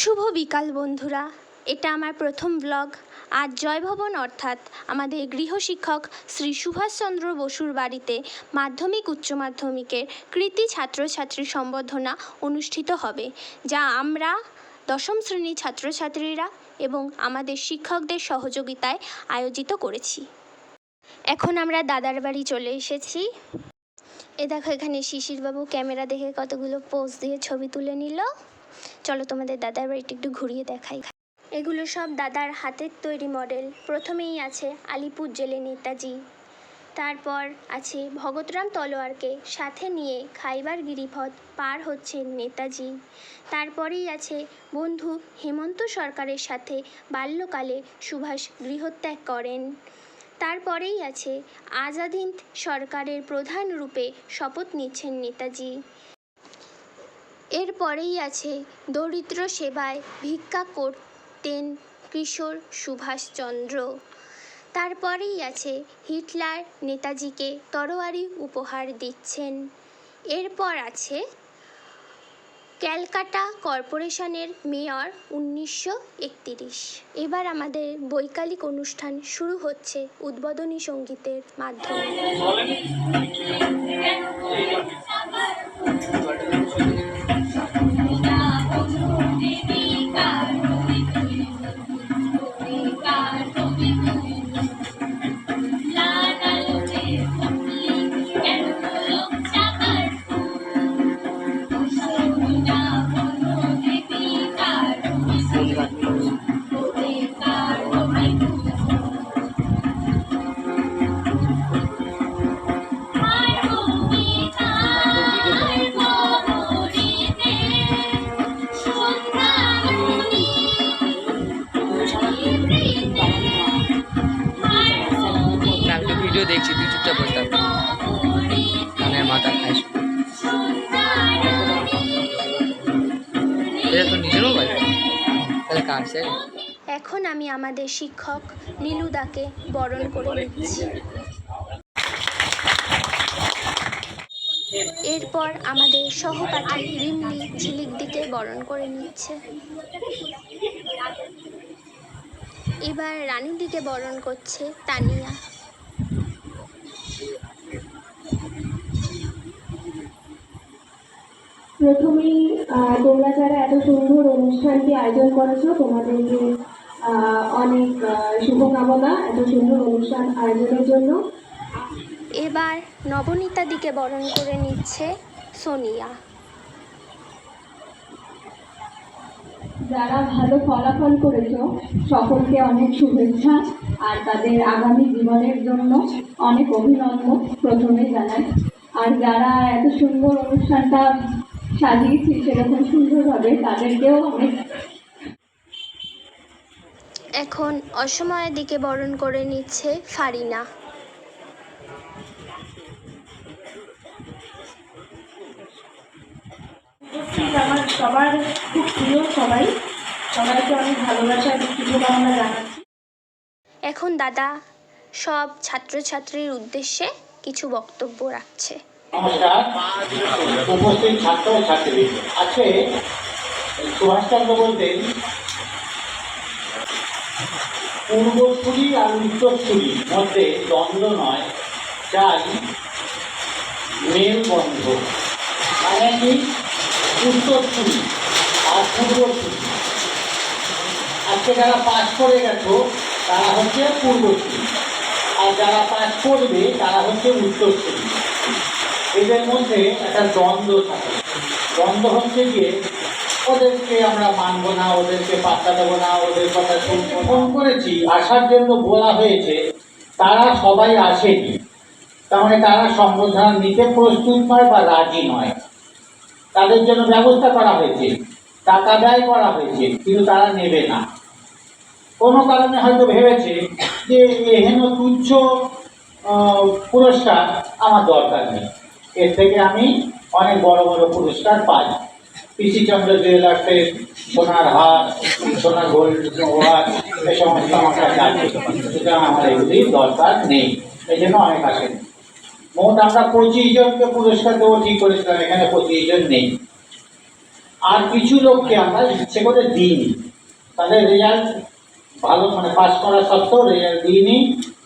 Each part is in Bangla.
শুভ বিকাল, বন্ধুরা। এটা আমার প্রথম ব্লগ। আজ জয়ভবন অর্থাৎ আমাদের গৃহশিক্ষক শ্রী সুভাষচন্দ্র বসুর বাড়িতে মাধ্যমিক, উচ্চ মাধ্যমিকের কৃতি ছাত্রছাত্রী সম্বর্ধনা অনুষ্ঠিত হবে, যা আমরা দশম শ্রেণির ছাত্রছাত্রীরা এবং আমাদের শিক্ষকদের সহযোগিতায় আয়োজিত করেছি। এখন আমরা দাদার বাড়ি চলে এসেছি। এ দেখো এখানে শিশিরবাবু ক্যামেরা দেখে কতগুলো পোজ দিয়ে ছবি তুলে নিল। চলো তোমাদের দাদার বাড়িটি একটু ঘুরিয়ে দেখাই। এগুলো সব দাদার হাতের তৈরি মডেল। প্রথমেই আছে আলিপুর জেলে নেতাজি। তারপর আছে ভগতরাম তলোয়ারকে সাথে নিয়ে খাইবার গিরিপথ পার হচ্ছেন নেতাজি। তারপরেই আছে বন্ধু হেমন্ত সরকারের সাথে বাল্যকালে সুভাষ গৃহত্যাগ করেন। তারপরেই আছে আজাদ হিন্দ সরকারের প্রধান রূপে শপথ নিচ্ছেন নেতাজি। এরপরেই আছে দরিদ্র সেবায় ভিক্ষা করতেন কিশোর সুভাষচন্দ্র। তারপরেই আছে হিটলার নেতাজিকে তরোয়ারি উপহার দিচ্ছেন। এরপর আছে ক্যালকাটা কর্পোরেশনের মেয়র উনিশশো একতিরিশ। এবার আমাদের বৈকালিক অনুষ্ঠান শুরু হচ্ছে উদ্বোধনী সঙ্গীতের মাধ্যমে। দেখছি, তুই চুপচাপ বসে থাক। কানের মাথা খাইস। এখন আমি আমাদের শিক্ষক নীলুদাকে বরণ করে নিচ্ছি। এরপর আমাদের সহপাঠী রিমলি ঝিলিক দিকে বরণ করে নিচ্ছে। এবার রানীর দিকে বরণ করছে তানিয়া। প্রথমেই তোমরা যারা এত সুন্দর অনুষ্ঠানটি আয়োজন করেছ তোমাদেরকে অনেক শুভকামনা এত সুন্দর অনুষ্ঠান আয়োজনের জন্য। এবার নবনীতা দিকে বরণ করে নিচ্ছে সোনিয়া। যারা ভালো ফলাফল করেছ সকলকে অনেক শুভেচ্ছা আর তাদের আগামী জীবনের জন্য অনেক অভিনন্দন প্রথমে জানাই। আর যারা এত সুন্দর অনুষ্ঠানটা সাজিয়েছি সেরকম সুন্দরভাবে তাদেরকেও অনেক এখন অসময়ের দিকে বরণ করে নিচ্ছে ফারিনা। আমার সবার খুব প্রিয় সবাই সবাইকে অনেক ভালোবাসা এবং শুভকামনা জানাচ্ছি। এখন দাদা সব ছাত্রছাত্রীর উদ্দেশ্যে কিছু বক্তব্য রাখছে। নমস্কার। উপস্থিত ছাত্র ও ছাত্রী। আজকে সুভাষচন্দ্র বলতেন, পূর্বসূরি আর উত্তরসূরি মধ্যে দ্বন্দ্ব নয় চাই মেলবন্ধ। মানে কি? উত্তরসূরি আর পূর্বসূরি। আজকে যারা পাস করে গেছো, তারা হচ্ছে পূর্বসূরি। আর যারা পাস করবে, তারা হচ্ছে উত্তরসূরি। এদের মধ্যে একটা দ্বন্দ্ব থাকে। দ্বন্দ্ব হচ্ছে গিয়ে ওদেরকে আমরা মানবো না, ওদেরকে পাত্তা দেবো না, ওদের কথা ফোন করেছি, আসার জন্য বলা হয়েছে, তারা সবাই আসেনি মানে তারা সম্বোধনা নিতে প্রস্তুত নয় বা রাজি নয়। তাদের জন্য ব্যবস্থা করা হয়েছে, টাকা ব্যয় করা হয়েছে, কিন্তু তারা নেবে না। কোনো কারণে হয়তো ভেবেছে যে এহেন তুচ্ছ পুরস্কার আমার দরকার নেই। এর থেকে আমি অনেক বড় বড় পুরস্কার পাই। পিসিচন্দ্র জুয়েলার্সের সোনার হার, সোনার গোল্ড ওয়াচ এ সমস্ত আমার কাছে আছে সুতরাং আমার এগুলি দরকার নেই। এই জন্য অনেক আসেন মোট আমরা পঁচিশ জনকে পুরস্কার দেবো, ঠিক করেছিলাম, এখানে পঁচিশ জন নেই। আর কিছু লোককে আমরা ইচ্ছে করে দিইনি। তাদের রেজাল্ট ভালো মানে পাস করা সত্ত্বেও রেজাল্ট দিইনি,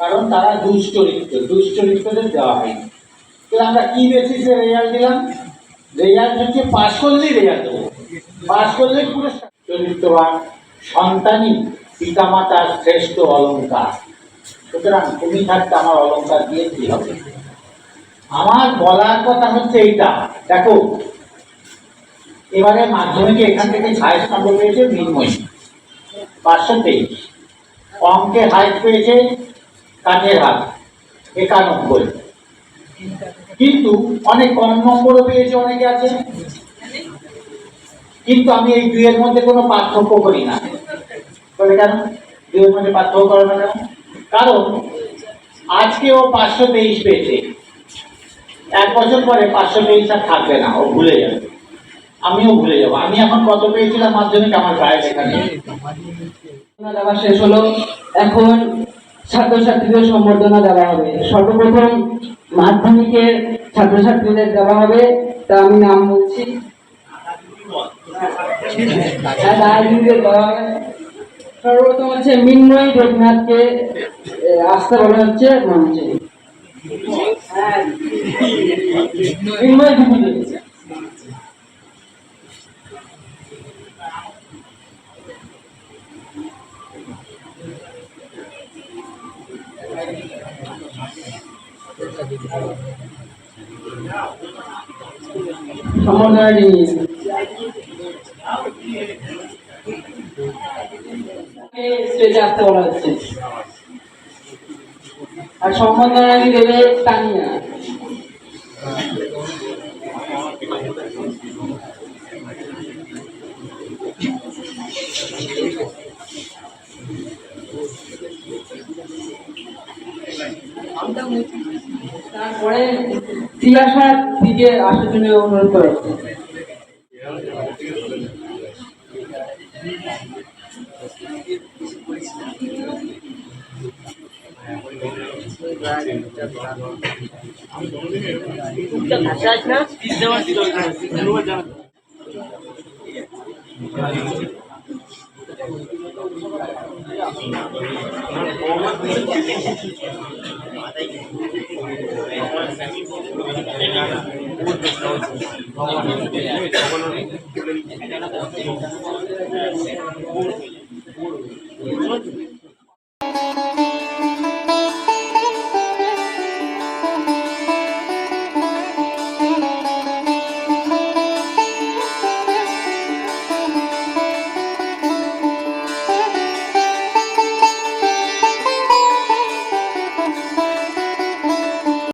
কারণ তারা দুশ্চরিত্র দুশ্চরিত্রদের দেওয়া হয়নি। তাহলে আমরা কী বেসিসে রেজাল্ট দিলাম? রেজাল্ট হচ্ছে পাস করলেই রেজাল্ট দেবো। পাস করলেই পুরস্কার। চরিত্রবান, সন্তানই পিতামাতার শ্রেষ্ঠ অলঙ্কার সুতরাং তুমি থাকতে আমার অলঙ্কার দিয়ে কি হবে? আমার বলার কথা হচ্ছে এইটা। দেখো, এবারে মাধ্যমিকে এখান থেকে হাইস্ট নম্বর পেয়েছে মৃন্ময়ী। পাঁচশো তেইশ। অঙ্কে হাইস্ট পেয়েছে কাঠের হাত। একানব্বই। কিন্তু অনেক কম নম্বরও পেয়েছে অনেকে আছে। কিন্তু আমি এই দুইয়ের মধ্যে কোনো পার্থক্য করি না। বলে কেন? দুইয়ের মধ্যে পার্থক্য করে না কেন কারণ আজকে ও পাঁচশো তেইশ পেয়েছে। এক বছর পরে পাঁচশো তেইশ আর থাকবে না, ও ভুলে যাবে। আমিও ভুলে যাব। আমি এখন কত পেয়েছিলাম মাধ্যমিক আমার গায়ে লেখা নেই শেষ হলো। এখন ছাত্রছাত্রীদের সম্বর্ধনা দেওয়া হবে। সর্বপ্রথম মাধ্যমিকের ছাত্রছাত্রীদের দেওয়া হবে। তা আমি নাম বলছি। হ্যাঁ, সর্বপ্রথম হচ্ছে মিন্ময়ী দেবনাথকে আসতে বলা হচ্ছে মঞ্চে হ্যাঁ। মিন্ময় নিয়ে স্টেজে আসতে বলা হচ্ছে আর সম্বর্ধনা দেবে তানিয়া। তারপরে তিয়াসার দিকে আসার জন্য অনুরোধ করা। হচ্ছে ভগবান Gracias.